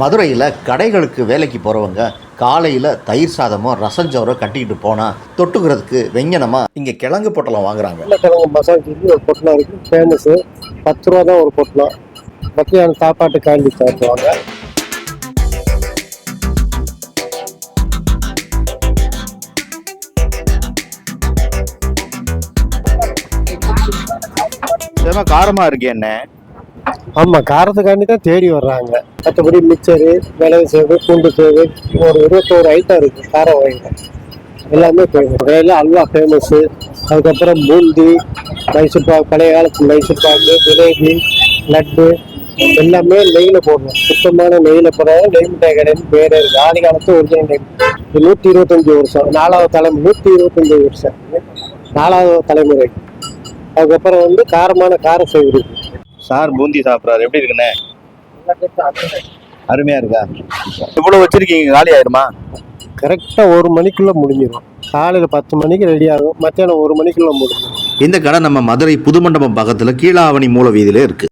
மதுரையில் கடைகளுக்கு வேலைக்கு போகிறவங்க காலையில் தயிர் சாதமோ ரசஞ்சோரோ கட்டிக்கிட்டு போனால் தொட்டுக்கிறதுக்கு வெஞ்சனமாக இங்கே கிழங்கு பொட்டலம் வாங்குறாங்க. மசாலா செஞ்சு ஒரு பொட்டலம் இருக்குது ஃபேமஸ்ஸு பத்து ரூபா தான் ஒரு பொட்டலம் மத்தியானம் சாப்பாட்டு காண்டி சாப்பிடுவாங்க. இதெல்லாம் காரமா இருக்கு என்ன? ஆமாம் காரத்துக்காண்டி தான் தேடி வர்றாங்க. மற்றபடி மிச்சரு மிளகு சேவு பூண்டு சேவு ஒரு இருபத்தோரு ஐட்டம் இருக்குது கார வகையில் எல்லாமே ஃபேமஸ் கடையில் அல்வா ஃபேமஸ்ஸு அதுக்கப்புறம் பூந்தி மைசூர் பாக்கு பழைய காலத்து மைசூர் பாக்கு ஜிலேபி லட்டு எல்லாமே நெய்யில் போடணும். சுத்தமான நெய்யில் போடுறது நெய் மிட்டாய் கடைன்னு பேர் இருக்கு. ஆதி காலத்து ஒரிஜினல் நெய். இது நூற்றி இருபத்தஞ்சி வருஷம். நாலாவது தலைமுறை நூற்றி இருபத்தஞ்சி வருஷம். நாலாவது தலைமுறை. அதுக்கப்புறம் வந்து காரமான கார சேவு இருக்குது சார் பூந்தி சாப்பிட்றாரு. எப்படி இருக்குண்ணே அருமையா இருக்கா? இவ்வளவு வச்சிருக்கீங்க காலி ஆயிருமா? கரெக்டாக ஒரு மணிக்குள்ளே முடிஞ்சிடும் காலையில் பத்து மணிக்கு ரெடி ஆகும். மத்தியானம் ஒரு மணிக்குள்ளே முடிஞ்சிடும் இந்த கடை நம்ம மதுரை புதுமண்டபம் பக்கத்தில் கீழாவணி மூல வீதியில இருக்குது